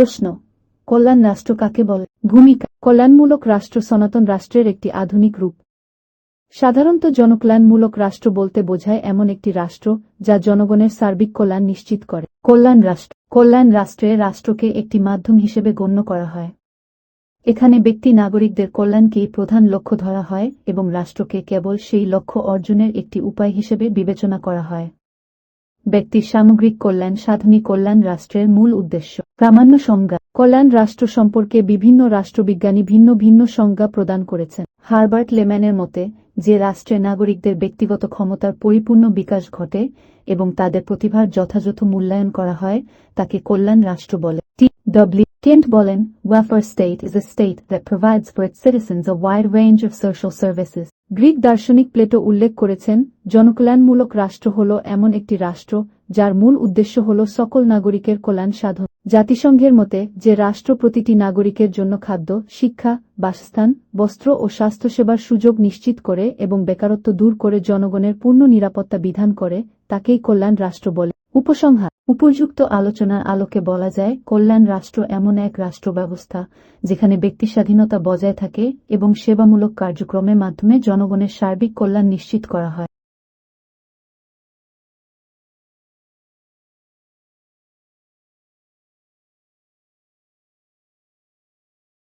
প্রশ্ন, কল্যাণ রাষ্ট্র কাকে বলে? ভূমিকা, কল্যাণমূলক রাষ্ট্র সনাতন রাষ্ট্রের একটি আধুনিক রূপ। সাধারণত জনকল্যাণমূলক রাষ্ট্র বলতে বোঝায় এমন একটি রাষ্ট্র যা জনগণের সার্বিক কল্যাণ নিশ্চিত করে। কল্যাণ রাষ্ট্র, কল্যাণ রাষ্ট্রে রাষ্ট্রকে একটি মাধ্যম হিসেবে গণ্য করা হয়। এখানে ব্যক্তি নাগরিকদের কল্যাণকেই প্রধান লক্ষ্য ধরা হয় এবং রাষ্ট্রকে কেবল সেই লক্ষ্য অর্জনের একটি উপায় হিসেবে বিবেচনা করা হয়। ব্যক্তির সামগ্রিক কল্যাণ সাধনী কল্যাণ রাষ্ট্রের মূল উদ্দেশ্য। প্রামাণ্য সংজ্ঞা। কল্যাণ রাষ্ট্র সম্পর্কে বিভিন্ন রাষ্ট্রবিজ্ঞানী ভিন্ন ভিন্ন সংজ্ঞা প্রদান করেছেন। হারবার্ট লেম্যানের মতে, যে রাষ্ট্রে নাগরিকদের ব্যক্তিগত ক্ষমতার পরিপূর্ণ বিকাশ ঘটে এবং তাদের প্রতিভার যথাযথ মূল্যায়ন করা হয়, তাকে কল্যাণ রাষ্ট্র বলে। টি. ডব্লিউ. কেন্ট বলেন welfare state is a state that provides for its citizens a wide range of social Greek দার্শনিক প্লেটো উল্লেখ করেছেন, জনকল্যাণমূলক রাষ্ট্র হল এমন একটি রাষ্ট্র, যার মূল উদ্দেশ্য হল সকল নাগরিকের কল্যাণ সাধন। জাতিসংঘের মতে, যে রাষ্ট্র প্রতিটি নাগরিকের জন্য খাদ্য, শিক্ষা, বাসস্থান, বস্ত্র ও স্বাস্থ্যসেবার সুযোগ নিশ্চিত করে এবং বেকারত্ব দূর করে জনগণের পূর্ণ নিরাপত্তা বিধান করে, তাকেই কল্যাণ রাষ্ট্র বলে। উপসংহার উপযুক্ত আলোচনার আলোকে বলা যায়, কল্যাণ রাষ্ট্র এমন এক রাষ্ট্র ব্যবস্থা যেখানে ব্যক্তি স্বাধীনতা বজায় থাকে এবং সেবামূলক কার্যক্রমের মাধ্যমে জনগণের সার্বিক কল্যাণ নিশ্চিত করা হয়।